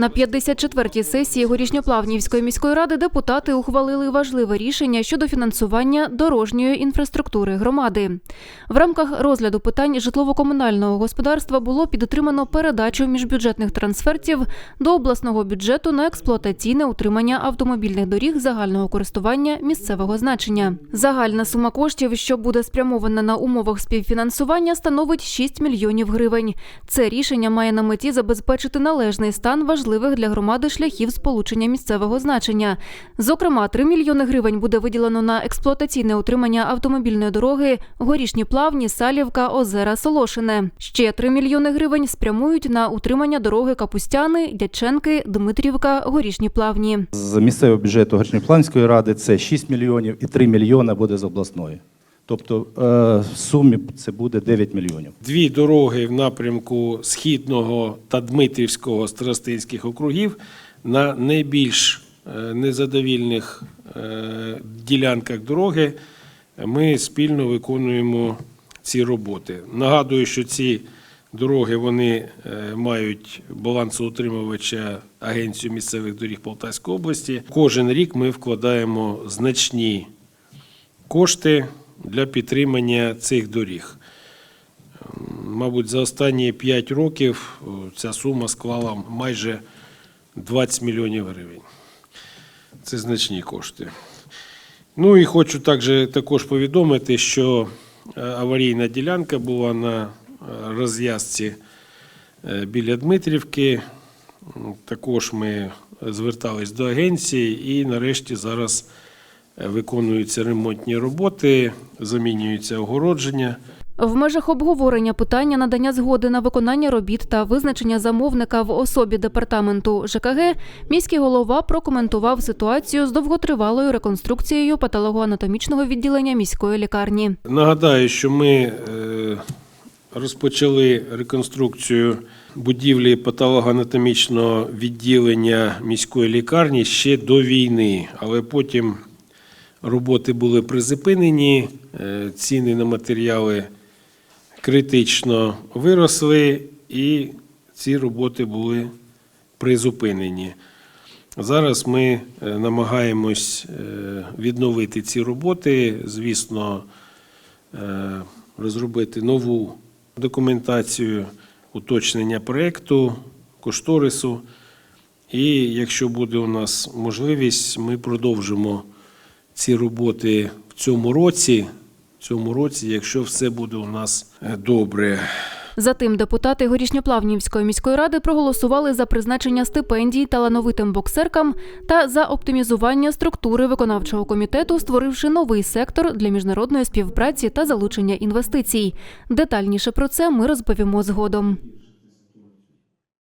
На 54-й сесії Горішньоплавнівської міської ради депутати ухвалили важливе рішення щодо фінансування дорожньої інфраструктури громади. В рамках розгляду питань житлово-комунального господарства було підтримано передачу міжбюджетних трансфертів до обласного бюджету на експлуатаційне утримання автомобільних доріг загального користування місцевого значення. Загальна сума коштів, що буде спрямована на умовах співфінансування, становить 6 мільйонів гривень. Це рішення має на меті забезпечити належний стан важливих для громади шляхів сполучення місцевого значення. Зокрема, 3 мільйони гривень буде виділено на експлуатаційне утримання автомобільної дороги Горішні Плавні, Салівка, Озера, Солошине. Ще 3 мільйони гривень спрямують на утримання дороги Капустяни, Дяченки, Дмитрівка, Горішні Плавні. З місцевого бюджету Горішньопланської ради це 6 мільйонів і 3 мільйони буде з обласної. Тобто е, в сумі це буде 9 мільйонів. Дві дороги в напрямку Східного та Дмитрівського старостинських округів на найбільш е, незадовільних е, ділянках дороги ми спільно виконуємо ці роботи. Нагадую, що ці дороги вони мають балансоутримувача Агенцію місцевих доріг Полтавської області. Кожен рік ми вкладаємо значні кошти для підтримання цих доріг. Мабуть, за останні 5 років ця сума склала майже 20 мільйонів гривень. Це значні кошти. Ну і хочу також, також повідомити, що е, аварійна ділянка була на е, розв'язці е, біля Дмитрівки. Також ми звертались до агенції і нарешті зараз е, виконуються ремонтні роботи, замінюються огородження. В межах обговорення питання надання згоди на виконання робіт та визначення замовника в особі департаменту ЖКГ міський голова прокоментував ситуацію з довготривалою реконструкцією патологоанатомічного відділення міської лікарні. Нагадаю, що ми е, розпочали реконструкцію будівлі патологоанатомічного відділення міської лікарні ще до війни, але потім роботи були призупинені, е, ціни на матеріали критично виросли, і ці роботи були призупинені. Зараз ми е, намагаємось е, відновити ці роботи, звісно, розробити нову документацію, уточнення проєкту, кошторису. І якщо буде у нас можливість, ми продовжимо ці роботи в цьому році, в цьому році, якщо все буде у нас е, добре. Затим депутати Горішньоплавнівської міської ради проголосували за призначення стипендій талановитим боксеркам та за оптимізування структури виконавчого комітету, створивши новий сектор для міжнародної співпраці та залучення інвестицій. Детальніше про це ми розповімо згодом.